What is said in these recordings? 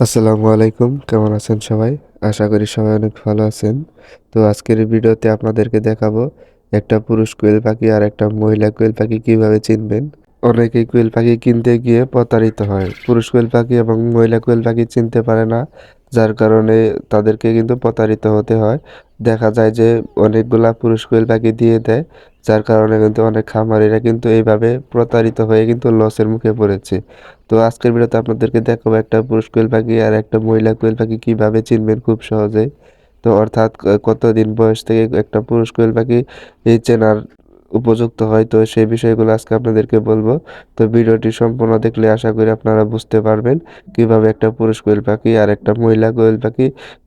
আসসালামু আলাইকুম, কেমন আছেন সবাই? আশা করি সবাই অনেক ভালো আছেন। তো আজকের ভিডিওতে আপনাদেরকে দেখাবো একটা পুরুষ কোয়েল পাখি আর একটা মহিলা কোয়েল পাখি কীভাবে চিনবেন। অনেকেই কোয়েল পাখি কিনতে গিয়ে প্রতারিত হয়। পুরুষ কোয়েল পাখি এবং মহিলা কোয়েল পাখি চিনতে পারে না, যার কারণে তাদেরকে কিন্তু প্রতারিত হতে হয়। দেখা যায় যে অনেকগুলা পুরুষ কোয়েল পাখি দিয়ে দেয়, যার কারণে কিন্তু অনেক খামারিরা কিন্তু এইভাবে প্রতারিত হয়ে কিন্তু লসের মুখে পড়েছে। তো আজকের ভিডিওতে আপনাদেরকে দেখাবো একটা পুরুষ কোয়েল পাখি আর একটা মহিলা কোয়েল পাখি কীভাবে চিনবেন খুব সহজেই। তো অর্থাৎ কতদিন বয়স থেকে একটা পুরুষ কোয়েল পাখি এই চেনার উপযুক্ত হয়, তো সেই বিষয়গুলো আজকে আপনাদেরকে বলব। তো ভিডিওটি সম্পূর্ণ দেখলে আশা করি আপনারা বুঝতে পারবেন কীভাবে একটা পুরুষ কোয়েল পাখি আর একটা মহিলা কোয়েল পাখি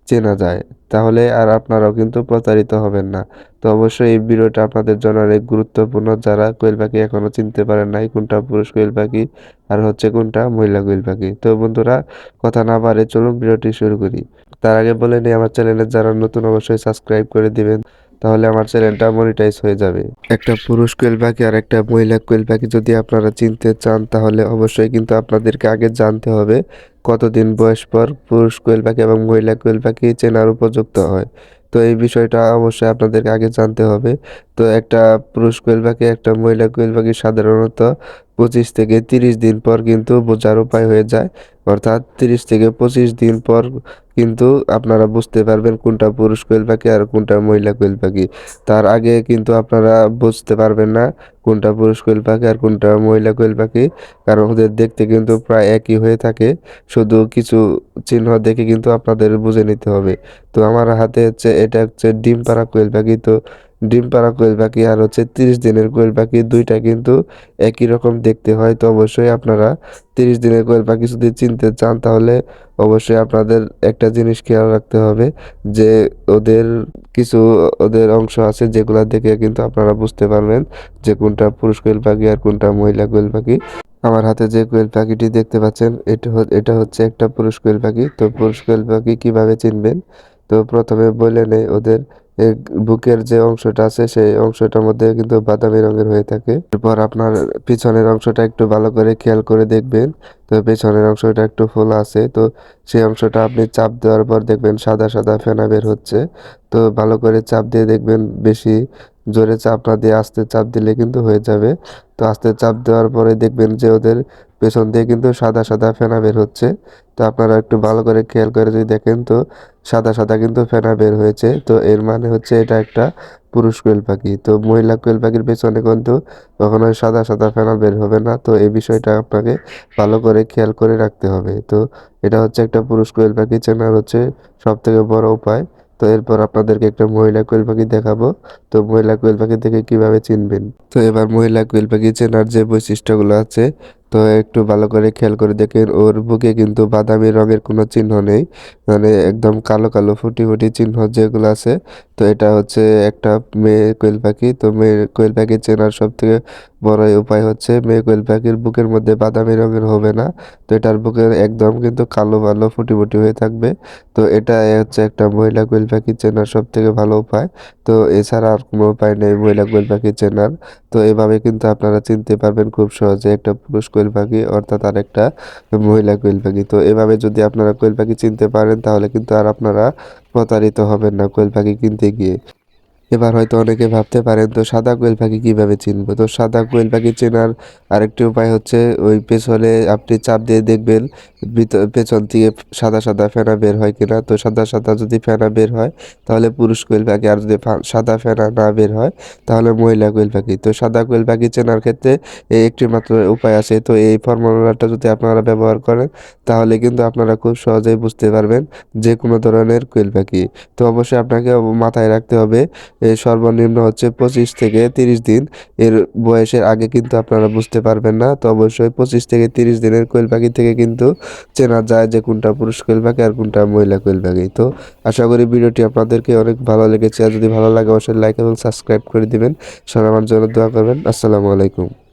চেনা যায়। তাহলে আর আপনারাও কিন্তু প্রতারিত হবেন না। তো অবশ্যই এই ভিডিওটা আপনাদের জন্য অনেক গুরুত্বপূর্ণ। যারা কোয়েল পাখি এখনও চিনতে পারেন নাই, কোনটা পুরুষ কোয়েল পাখি আর হচ্ছে কোনটা মহিলা কোয়েল পাখি। তো বন্ধুরা, কথা না বাড়ে চলুন, ভিডিওটি শুরু করি। তার আগে বলে নিই, আমার চ্যানেলে যারা নতুন, অবশ্যই সাবস্ক্রাইব করে দিবেন। তাহলে আমার চ্যানেলটা মনিটাইজ হয়ে যাবে। একটা পুরুষ কোয়েল পাখি আর একটা মহিলা কোয়েল পাখি যদি আপনারা চিনতে চান, তাহলে অবশ্যই কিন্তু আপনাদেরকে আগে জানতে হবে কতদিন বয়স পর পুরুষ কোয়েল পাখি এবং মহিলা কোয়েল পাখি চেনার উপযুক্ত হয়। তো এই বিষয়টা অবশ্যই আপনাদেরকে আগে জানতে হবে। তো একটা পুরুষ কোয়েল পাখি, একটা মহিলা কোয়েল পাখি সাধারণত পঁচিশ থেকে তিরিশ দিন পর কিন্তু বোঝার উপায় হয়ে যায়। অর্থাৎ তিরিশ থেকে পঁচিশ দিন পর কিন্তু আপনারা বুঝতে পারবেন কোনটা পুরুষ কোয়েল পাখি আর কোনটা মহিলা কোয়েল পাখি। তার আগে কিন্তু আপনারা বুঝতে পারবেন না কোনটা পুরুষ কোয়েল পাখি আর কোনটা মহিলা কোয়েল পাখি। কারণ ওদের দেখতে কিন্তু প্রায় একই হয়ে থাকে। শুধু কিছু চিহ্ন দেখে কিন্তু আপনাদের বুঝে নিতে হবে। তো আমার হাতে হচ্ছে, এটা হচ্ছে ডিম পাড়া কোয়েল পাখি। তো ডিম পাড়া কোয়েল পাখি আর হচ্ছে তিরিশ দিনের কোয়েল পাখি দুইটা কিন্তু একই রকম দেখতে হয়। তো অবশ্যই আপনারা তিরিশ দিনের কোয়েল পাখি যদি চিনতে চান, তাহলে অবশ্যই আপনাদের একটা জিনিস খেয়াল রাখতে হবে যে ওদের কিছু ওদের অংশ আছে যেগুলো দেখে কিন্তু আপনারা বুঝতে পারবেন যে কোনটা পুরুষ কোয়েল পাখি আর কোনটা মহিলা কোয়েল পাখি। আমার হাতে যে কোয়েল পাখিটি দেখতে পাচ্ছেন, এটা এটা হচ্ছে একটা পুরুষ কোয়েল পাখি। তো পুরুষ কোয়েল পাখি কীভাবে চিনবেন? তো প্রথমে বলে নেই ওদের বুকের যে অংশটা আছে, সেই অংশটার মধ্যে কিন্তু বাদামি রঙের হয়ে থাকে। এরপর আপনার পিছনের অংশটা একটু ভালো করে খেয়াল করে দেখবেন। তো পেছনের অংশটা একটু ফোলা আছে, তো সেই অংশটা আপনি চাপ দেওয়ার পর দেখবেন সাদা সাদা ফেনা বের হচ্ছে। তো ভালো করে চাপ দিয়ে দেখবেন, বেশি জোরে চাপ না দিয়ে আস্তে চাপ দিলে কিন্তু হয়ে যাবে। তো আস্তে চাপ দেওয়ার পরে দেখবেন যে ওদের পেছন দিয়ে কিন্তু সাদা সাদা ফেনা বের হচ্ছে। তো আপনারা একটু ভালো করে খেয়াল করে যদি দেখেন, তো সাদা সাদা কিন্তু ফেনা বের হয়েছে। তো এর মানে হচ্ছে এটা একটা পুরুষ কোয়েল পাখি। তো মহিলা কোয়েল পাখির পেছনে কিন্তু কখনোই সাদা সাদা ফেনা বের হবে না। তো এই বিষয়টা আপনাকে ভালো করে খেয়াল করে রাখতে হবে। তো এটা হচ্ছে একটা পুরুষ কোয়েল পাখি চেনার হচ্ছে সব থেকে বড় উপায়। তো এরপর আপনাদেরকে একটা মহিলা কোয়েল পাখি দেখাবো। তো মহিলা কোয়েল পাখি দেখে কীভাবে চিনবেন? তো এবার মহিলা কোয়েল পাখি চেনার যে বৈশিষ্ট্যগুলো আছে তো একটু ভালো করে খেয়াল করে দেখেন, ওর বুকে কিন্তু বাদামি রঙের কোনো চিহ্ন নেই। মানে একদম কালো কালো ফুটি ফুটি চিহ্ন যেগুলো আছে। তো এটা হচ্ছে একটা মেয়ে কোয়েল পাখি। তো মেয়ে কোয়েল পাখি চেনার সব থেকে বড় উপায় হচ্ছে, মেয়ে কোয়েল পাখির বুকের মধ্যে বাদামি রঙের হবে না। তো এটার বুকের একদম কিন্তু কালো ভালো ফুটি ফুটি হয়ে থাকবে। তো এটা হচ্ছে একটা মহিলা কোয়েল পাখি চেনার সব থেকে ভালো উপায়। তো এছাড়া আর কোনো উপায় নেই মহিলা কোয়েল পাখি চেনার। তো এভাবে কিন্তু আপনারা চিনতে পারবেন খুব সহজে একটা পুরুষ কোয়েল পাখি অর্থাৎ আর একটা মহিলা কোয়েল পাখি তো এভাবে যদি আপনারা কোয়েল পাখি চিনতে পারেন, তাহলে কিন্তু আর আপনারা প্রতারিত হবেন না কোয়েল পাখি কিনতে গিয়ে। এবার হয়তো অনেকে ভাবতে পারেন, তো সাদা কোয়েল পাখি কীভাবে চিনবো? তো সাদা কোয়েল পাখি চেনার আরেকটি উপায় হচ্ছে, ওই পেছনে আপনি চাপ দিয়ে দেখবেন পেছন থেকে সাদা সাদা ফেনা বের হয় কিনা। তো সাদা সাদা যদি ফেনা বের হয়, তাহলে পুরুষ কোয়েল পাখি, আর যদি সাদা ফেনা না বের হয়, তাহলে মহিলা কোয়েল পাখি। তো সাদা কোয়েল পাখি চেনার ক্ষেত্রে এই একটি মাত্র উপায় আছে। তো এই ফর্মুলাটা যদি আপনারা ব্যবহার করেন, তাহলে কিন্তু আপনারা খুব সহজেই বুঝতে পারবেন যে কোনো ধরনের কোয়েল পাখি। তো অবশ্যই আপনাকে মাথায় রাখতে হবে সর্বনিম্ন হচ্ছে পঁচিশ থেকে তিরিশ দিন। এর বয়সের আগে কিন্তু আপনারা বুঝতে পারবেন না। তো অবশ্যই পঁচিশ থেকে তিরিশ দিনের কোয়েল পাখি থেকে কিন্তু চেনা যায় যে কোনটা পুরুষ কোয়েল পাখি আর কোনটা মহিলা কোয়েল পাখি তো আশা করি ভিডিওটি আপনাদেরকে অনেক ভালো লেগেছে। আর যদি ভালো লাগে, অবশ্যই লাইক এবং সাবস্ক্রাইব করে দিবেন। সবাই আমার জন্য দোয়া করবেন। আসসালামু আলাইকুম।